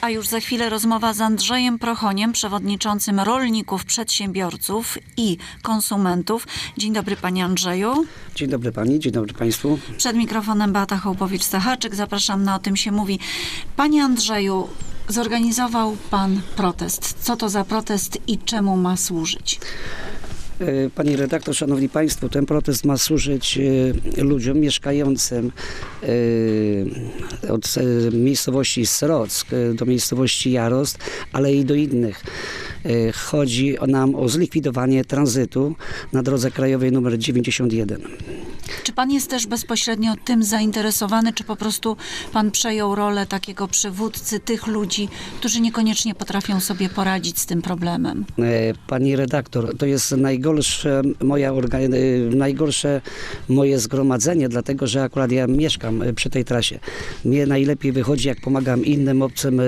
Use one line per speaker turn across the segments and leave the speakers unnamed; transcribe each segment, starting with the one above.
A już za chwilę rozmowa z Andrzejem Prochoniem, przewodniczącym rolników, przedsiębiorców i konsumentów. Dzień dobry panie Andrzeju.
Dzień dobry pani, dzień dobry państwu.
Przed mikrofonem Beata Hołbowicz-Stachaczyk. Zapraszam na O tym się mówi. Panie Andrzeju, zorganizował pan protest. Co to za protest i czemu ma służyć?
E, Pani redaktor, szanowni państwo, ten protest ma służyć e, ludziom mieszkającym e, od miejscowości Srock do miejscowości Jarost, ale i do innych. Chodzi nam o zlikwidowanie tranzytu na drodze krajowej nr 91.
Czy pan jest też bezpośrednio tym zainteresowany, czy po prostu pan przejął rolę takiego przywódcy tych ludzi, którzy niekoniecznie potrafią sobie poradzić z tym problemem?
E, Pani redaktor, to jest najgorsze, e, najgorsze moje zgromadzenie, dlatego że akurat ja mieszkam e, przy tej trasie. Mnie najlepiej wychodzi, jak pomagam innym obcym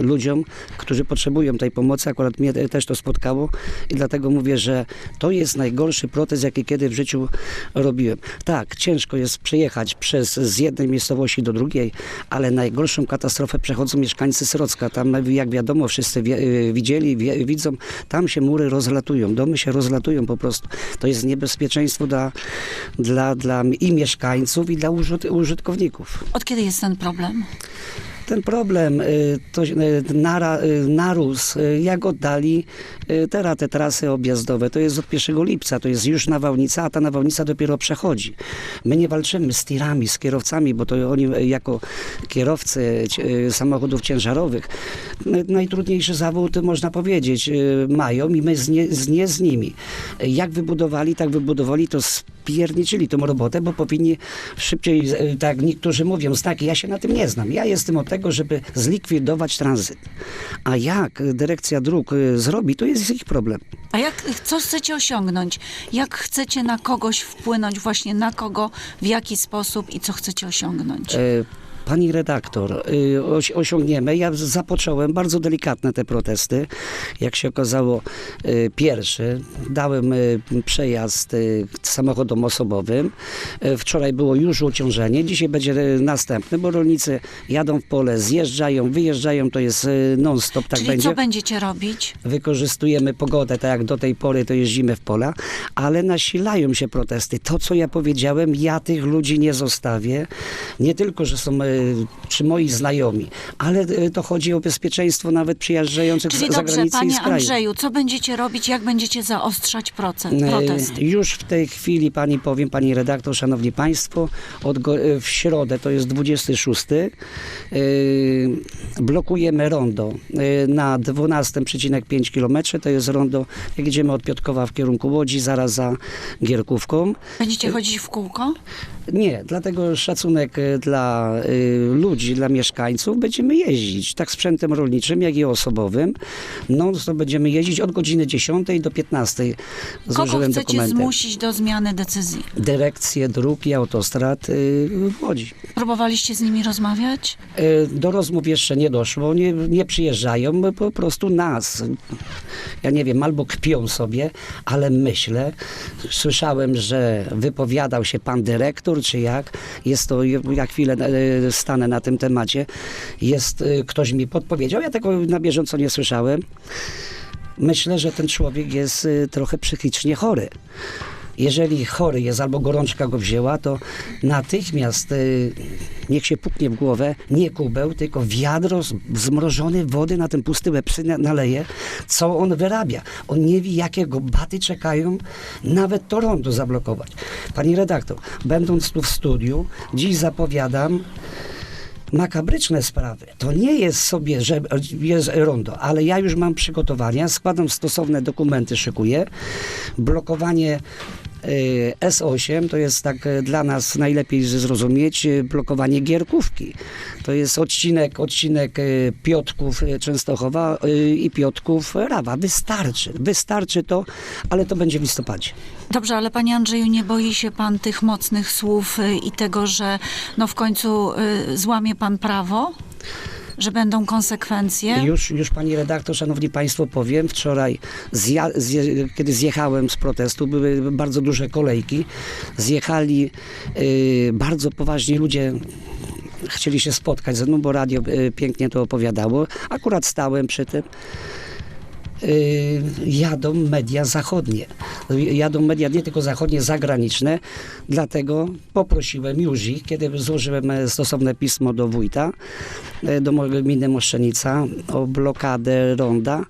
ludziom, którzy potrzebują tej pomocy. Akurat mnie też to spotkało i dlatego mówię, że to jest najgorszy protest, jaki kiedy w życiu robiłem. Tak, ciężko jest przejechać przez z jednej miejscowości do drugiej, ale najgorszą katastrofę przechodzą mieszkańcy Srocka. Tam, jak wiadomo, wszyscy wie, y, widzieli, wie, widzą, tam się mury rozlatują, domy się rozlatują po prostu. To jest niebezpieczeństwo dla, dla, dla i mieszkańców, i dla użyt, użytkowników.
Od kiedy jest ten problem?
Ten problem y, to y, nara, y, narósł, jak oddali teraz te trasy objazdowe. To jest od 1 lipca, to jest już nawałnica, a ta nawałnica dopiero przechodzi. My nie walczymy z tirami, z kierowcami, bo to oni jako kierowcy samochodów ciężarowych najtrudniejszy zawód, można powiedzieć, mają i my z nie, z nie z nimi. Jak wybudowali, tak wybudowali, to spierniczyli tą robotę, bo powinni szybciej, tak niektórzy mówią, tak, ja się na tym nie znam. Ja jestem od tego, żeby zlikwidować tranzyt. A jak dyrekcja dróg y, zrobi, to jest ich problem.
A jak, co chcecie osiągnąć? Jak chcecie na kogoś wpłynąć, właśnie na kogo, w jaki sposób i co chcecie osiągnąć?
E, Pani redaktor, y, osi- osiągniemy. Ja zapocząłem bardzo delikatne te protesty. Jak się okazało, y, pierwszy dałem y, przejazd samochodom osobowym. Wczoraj było już uciążenie, dzisiaj będzie następny, bo rolnicy jadą w pole, zjeżdżają, wyjeżdżają, to jest non-stop, tak
Czyli
będzie
co będziecie robić?
wykorzystujemy pogodę, tak jak do tej pory to jeździmy w pola, ale nasilają się protesty. To, co ja powiedziałem, ja tych ludzi nie zostawię. Nie tylko, że są czy moi znajomi, ale e, to chodzi o bezpieczeństwo nawet przyjeżdżających
Czyli
z
dobrze,
zagranicy i z
panie
kraju.
Andrzeju, co będziecie robić, jak będziecie zaostrzać proces,
E,
protest?
Już w tej chwili pani powiem, pani redaktor, szanowni państwo, od w środę to jest 26. e, blokujemy rondo na 12,5 km. To jest rondo, jak idziemy od Piotkowa w kierunku Łodzi, zaraz za Gierkówką.
Będziecie chodzić w kółko?
Nie, dlatego szacunek e, dla y, ludzi, dla mieszkańców. Będziemy jeździć tak sprzętem rolniczym, jak i osobowym. No to będziemy jeździć od godziny 10 do 15.
Kogo
Złożyłem
chcecie
dokumenty.
zmusić do zmiany decyzji?
Dyrekcję dróg i autostrad y, w Łodzi.
Próbowaliście z nimi rozmawiać?
Y, Do rozmów jeszcze nie doszło, nie, nie przyjeżdżają, bo po prostu nas. Ja nie wiem, albo kpią sobie, ale myślę, słyszałem, że wypowiadał się pan dyrektor, czy jak, jest to, ja chwilę y, stanę na tym temacie, jest, y, ktoś mi podpowiedział, ja tego na bieżąco nie słyszałem. Myślę, że ten człowiek jest y, trochę psychicznie chory. Jeżeli chory jest albo gorączka go wzięła, to natychmiast y, niech się puknie w głowę, nie kubeł, tylko wiadro zmrożonej wody na ten pusty łeb naleje, co on wyrabia. On nie wie, jakie go baty czekają, nawet to rondo zablokować. Pani redaktor, będąc tu w studiu, dziś zapowiadam makabryczne sprawy. To nie jest sobie, że jest rondo, ale ja już mam przygotowania, składam stosowne dokumenty, szykuję. Blokowanie S8 to jest tak y, dla nas najlepiej zrozumieć y, blokowanie Gierkówki. To jest odcinek, odcinek Piotków Częstochowa i Piotków Rawa. Wystarczy, wystarczy to, ale to będzie w listopadzie.
Dobrze, ale panie Andrzeju, nie boi się pan tych mocnych słów i tego, że no w końcu złamie pan prawo? Że będą konsekwencje?
Już, już pani redaktor, szanowni państwo, powiem, wczoraj, zja, zje, kiedy zjechałem z protestu, były bardzo duże kolejki, zjechali y, bardzo poważni ludzie chcieli się spotkać ze mną, bo radio y, pięknie to opowiadało. Akurat stałem przy tym. Y, jadą media zachodnie. Jadą media nie tylko zachodnie, zagraniczne. Dlatego poprosiłem już ich, kiedy złożyłem e, stosowne pismo do wójta, e, do mojego gminy Moszczenica o blokadę ronda.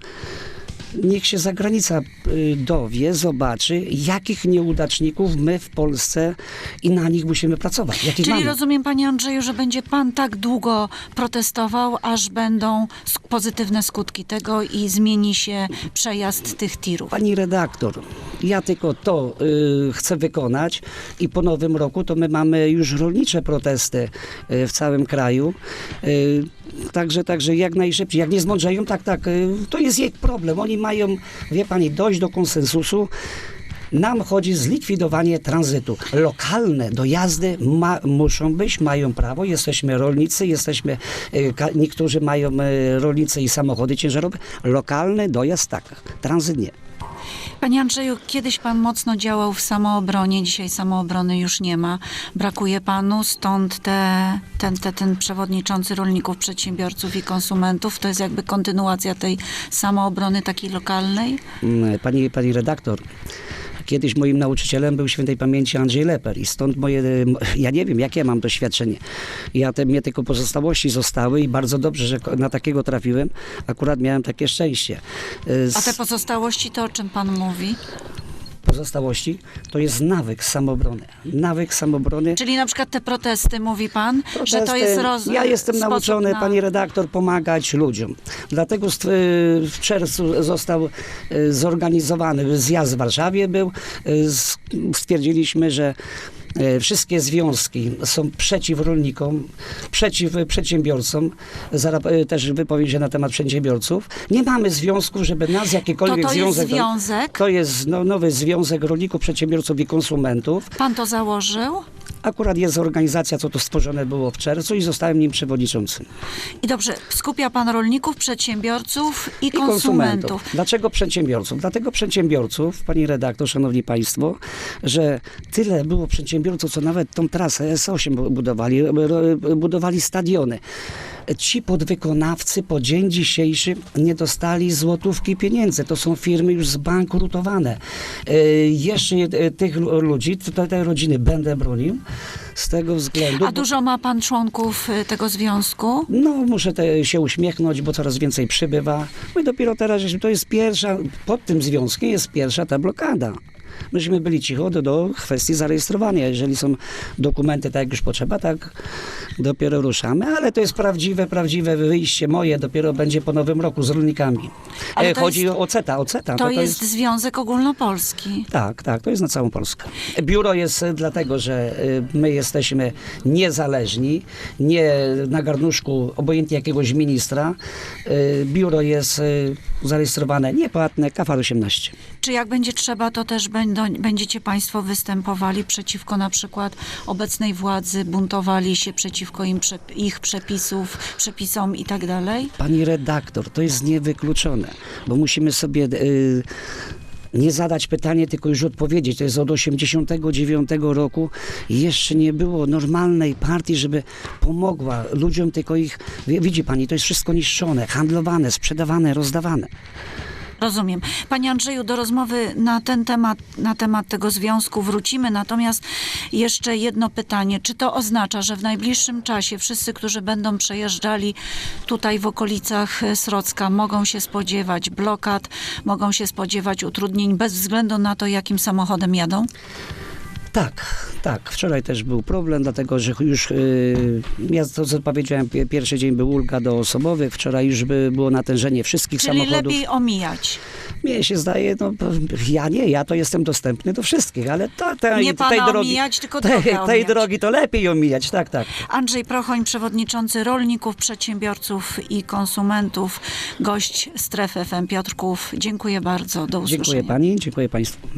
Niech się zagranica y, dowie, zobaczy, jakich nieudaczników my w Polsce i na nich musimy pracować. Jakich
Czyli
mamy.
rozumiem, panie Andrzeju, że będzie pan tak długo protestował, aż będą pozytywne skutki tego i zmieni się przejazd tych tirów.
Pani redaktor, ja tylko to y, chcę wykonać i po nowym roku to my mamy już rolnicze protesty y, w całym kraju. Y, także, także jak najszybciej, jak nie zmądrzeją, tak, tak, y, to jest ich problem. Oni mają, wie pani, dojść do konsensusu. Nam chodzi zlikwidowanie tranzytu. Lokalne dojazdy ma, muszą być, mają prawo. Jesteśmy rolnicy, jesteśmy, y, niektórzy mają y, rolnicy i samochody ciężarowe. Lokalny dojazd tak, tranzyt nie.
Panie Andrzeju, kiedyś pan mocno działał w samoobronie, dzisiaj samoobrony już nie ma. Brakuje panu, stąd te, ten, te, ten przewodniczący rolników, przedsiębiorców i konsumentów. To jest jakby kontynuacja tej samoobrony takiej lokalnej.
Mm, Pani, pani redaktor, kiedyś moim nauczycielem był świętej pamięci Andrzej Leper i stąd moje, ja nie wiem, jakie mam doświadczenie. Ja te mnie tylko pozostałości zostały i bardzo dobrze, że na takiego trafiłem. Akurat miałem takie szczęście. Y,
A te
Z
pozostałości to o czym pan mówi?
Pozostałości to jest nawyk samobrony. Nawyk samobrony.
Czyli na przykład te protesty, mówi pan, że to jest roz...
Ja jestem nauczony,
na...
pani redaktor, pomagać ludziom. Dlatego w czerwcu został y, zorganizowany zjazd w Warszawie był. S- Stwierdziliśmy, że Wszystkie związki są przeciw rolnikom, przeciw przedsiębiorcom. Zaraz y, też wypowiem się na temat przedsiębiorców. Nie mamy związków, żeby nas
To
jakikolwiek
to jest
związek.
związek?
To jest no, nowy Związek Rolników, Przedsiębiorców i Konsumentów.
Pan to założył?
Akurat jest organizacja, co to stworzone było w czerwcu i zostałem nim przewodniczącym.
I dobrze, skupia pan rolników, przedsiębiorców i,
I
konsumentów.
Dlaczego przedsiębiorców? Dlatego przedsiębiorców, pani redaktor, szanowni państwo, że tyle było przedsiębiorców, co nawet tą trasę S8 bu- budowali, budowali stadiony. Ci podwykonawcy po dzień dzisiejszy nie dostali złotówki pieniędzy. To są firmy już zbankrutowane. E, Jeszcze e, tych lu- ludzi, te, te rodziny będę bronił z tego względu.
A dużo ma pan członków y, tego związku?
no, muszę te, się uśmiechnąć, bo coraz więcej przybywa. No i dopiero teraz, to jest pierwsza, pod tym związkiem jest pierwsza ta blokada. Myśmy byli cicho do, do kwestii zarejestrowania. Jeżeli są dokumenty tak jak już potrzeba, tak dopiero ruszamy, ale to jest prawdziwe, prawdziwe wyjście moje dopiero będzie po nowym roku z rolnikami.
Ale
E,
to
chodzi
jest-
o CETA, o CETA.
To, jest, związek ogólnopolski.
Tak, tak, to jest na całą Polskę. Biuro jest e, dlatego, że y, my jesteśmy niezależni, nie na garnuszku obojętnie jakiegoś ministra. Biuro jest zarejestrowane niepłatne, KFAR 18.
Czy jak będzie trzeba, to też będą, będziecie państwo występowali przeciwko na przykład obecnej władzy, buntowali się przeciwko im, ich przepisów, przepisom i tak dalej?
Pani redaktor, to jest niewykluczone, bo musimy sobie y, nie zadać pytanie, tylko już odpowiedzieć. To jest od 89 roku. Jeszcze nie było normalnej partii, żeby pomogła ludziom, tylko ich, widzi pani, to jest wszystko niszczone, handlowane, sprzedawane, rozdawane.
Rozumiem. Panie Andrzeju, do rozmowy na ten temat, na temat tego związku wrócimy. Natomiast jeszcze jedno pytanie. Czy to oznacza, że w najbliższym czasie wszyscy, którzy będą przejeżdżali tutaj w okolicach Srocka, mogą się spodziewać blokad, mogą się spodziewać utrudnień bez względu na to, jakim samochodem jadą?
Tak, tak. Wczoraj też był problem, dlatego że już, yy, ja to co powiedziałem, pie- pierwszy dzień był ulga do osobowych, wczoraj już by było natężenie wszystkich
Czyli
samochodów.
lepiej omijać.
Mnie się zdaje, no ja nie, ja to jestem dostępny do wszystkich, ale to, te,
Nie
tej drogi,
omijać, tylko
tej, tej
omijać.
drogi to lepiej omijać, tak, tak.
Andrzej Prochoń, przewodniczący rolników, przedsiębiorców i konsumentów, gość strefy FM Piotrków. Dziękuję bardzo. Do usłyszenia.
Dziękuję pani, dziękuję państwu.